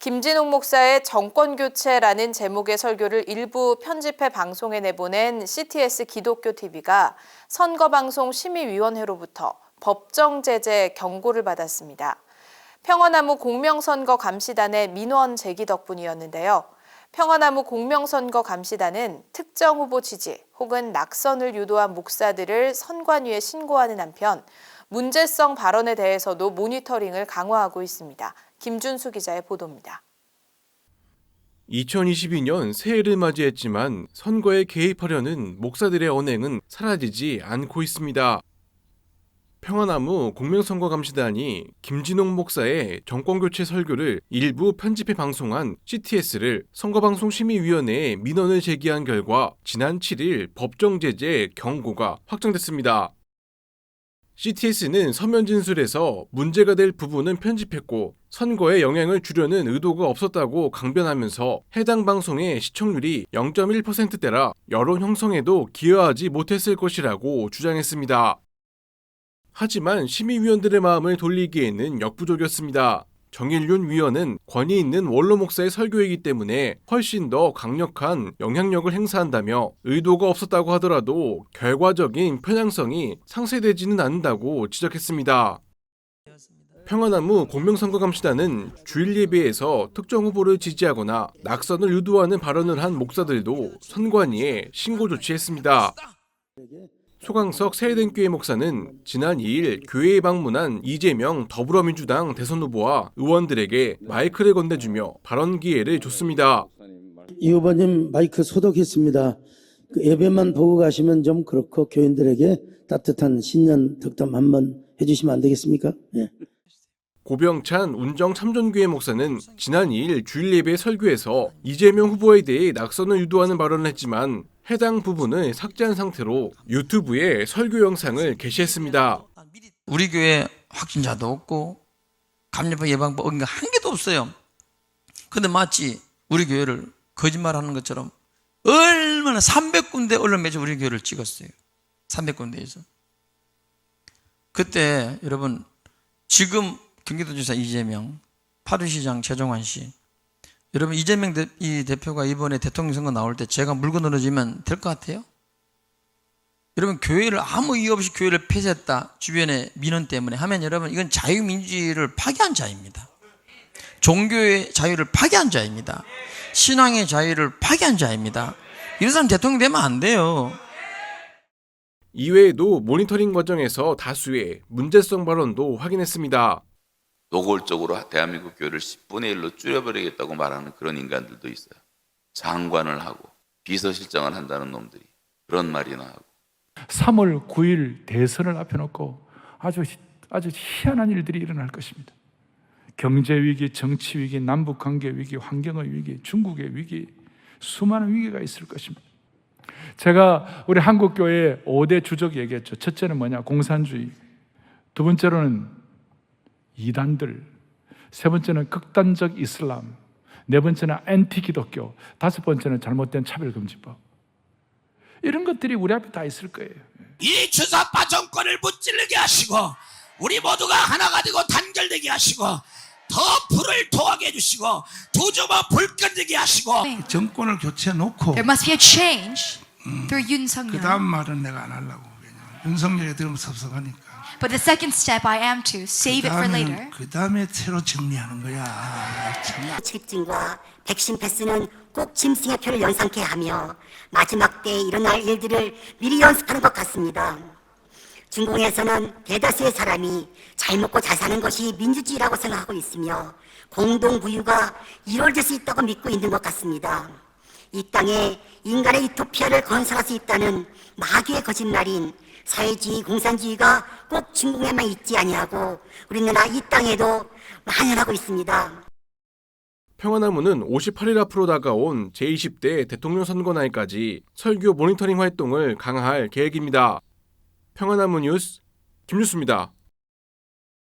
김진욱 목사의 정권 교체라는 제목의 설교를 일부 편집해 방송에 내보낸 CTS 기독교 TV가 선거 방송 심의위원회로부터 법정 제재 경고를 받았습니다. 평화나무 공명선거 감시단의 민원 제기 덕분이었는데요. 평화나무 공명선거 감시단은 특정 후보 지지 혹은 낙선을 유도한 목사들을 선관위에 신고하는 한편 문제성 발언에 대해서도 모니터링을 강화하고 있습니다. 김준수 기자의 보도입니다. 2022년 새해를 맞이했지만 선거에 개입하려는 목사들의 언행은 사라지지 않고 있습니다. 평화나무 공명선거감시단이 김진홍 목사의 정권교체 설교를 일부 편집해 방송한 CTS를 선거방송심의위원회에 민원을 제기한 결과 지난 7일 법정제재 경고가 확정됐습니다. CTS는 서면 진술에서 문제가 될 부분은 편집했고 선거에 영향을 주려는 의도가 없었다고 강변하면서 해당 방송의 시청률이 0.1%대라 여론 형성에도 기여하지 못했을 것이라고 주장했습니다. 하지만 심의위원들의 마음을 돌리기에는 역부족이었습니다. 정일윤 위원은 권위 있는 원로 목사의 설교이기 때문에 훨씬 더 강력한 영향력을 행사한다며 의도가 없었다고 하더라도 결과적인 편향성이 상쇄되지는 않는다고 지적했습니다. 평화나무 공명선거감시단은 주일 예배에서 특정 후보를 지지하거나 낙선을 유도하는 발언을 한 목사들도 선관위에 신고 조치했습니다. 소강석 세례den교회 목사는 지난 2일 교회에 방문한 이재명 더불어민주당 대선 후보와 의원들에게 마이크를 건네주며 발언 기회를 줬습니다. 이 후보님 마이크 소독했습니다. 그 예배만 보고 가시면 좀 그렇고 교인들에게 따뜻한 신년 덕담 한번 해주시면 안 되겠습니까? 예. 고병찬 운정 참전교회 목사는 지난 2일 주일 예배 설교에서 이재명 후보에 대해 낙선을 유도하는 발언을 했지만 해당 부분을 삭제한 상태로 유튜브에 설교 영상을 게시했습니다. 우리 교회 확진자도 없고 감염병 예방법 어긴 거한 개도 없어요. 근데 마치 우리 교회를 거짓말하는 것처럼 얼마나 300군데 언론 매체 우리 교회를 찍었어요. 300군데에서. 그때 여러분 지금 경기도지사 이재명, 파주시장 최종환 씨, 여러분 이재명 대, 이 대표가 이번에 대통령 선거 나올 때 제가 물고 늘어지면 될 것 같아요? 여러분 교회를 아무 이유 없이 교회를 폐쇄했다 주변의 민원 때문에 하면 여러분 이건 자유민주주의를 파괴한 자입니다. 종교의 자유를 파괴한 자입니다. 신앙의 자유를 파괴한 자입니다. 이런 사람 대통령 되면 안 돼요. 이외에도 모니터링 과정에서 다수의 문제성 발언도 확인했습니다. 노골적으로 대한민국 교회를 10분의 1로 줄여버리겠다고 말하는 그런 인간들도 있어요. 장관을 하고 비서실장을 한다는 놈들이 그런 말이나 하고 3월 9일 대선을 앞에 놓고 아주 아주 희한한 일들이 일어날 것입니다. 경제 위기, 정치 위기, 남북 관계 위기, 환경의 위기, 중국의 위기, 수많은 위기가 있을 것입니다. 제가 우리 한국 교회 5대 주적 얘기했죠. 첫째는 뭐냐? 공산주의. 두 번째로는 이단들. 세 번째는 극단적 이슬람. 네 번째는 엔티 기독교. 다섯 번째는 잘못된 차별금지법. 이런 것들이 우리 앞에 다 있을 거예요. 이 주사파 정권을 무찌르게 하시고 우리 모두가 하나가 되고 단결되게 하시고 더 불을 토하게 해주시고 두 주먹 불 끈지게 하시고 정권을 교체해 놓고 There must be a change through Sung 그 다음. 말은 내가 안 하려고 그냥 윤석열이 들으면 섭섭하니까 But the second step I am to save it for later. 그 다음에 새로 정리하는 거야 참. 출입증과 백신 패스는 꼭 짐승의 표를 연상케 하며 마지막 때에 일어날 일들을 미리 연습하는 것 같습니다. 중공에서는 대다수의 사람이 잘 먹고 잘 사는 것이 민주주의라고 생각하고 있으며 공동부유가 이루어질 수 있다고 믿고 있는 것 같습니다. 이 땅에 인간의 유토피아를 건설할 수 있다는 마귀의 거짓말인 사회주의, 공산주의가 꼭 중공에만 있지 아니하고 우리나라 이 땅에도 만연하고 있습니다. 평화나무는 58일 앞으로 다가온 제20대 대통령 선거 날까지 설교 모니터링 활동을 강화할 계획입니다. 평화나무 뉴스 김뉴스입니다.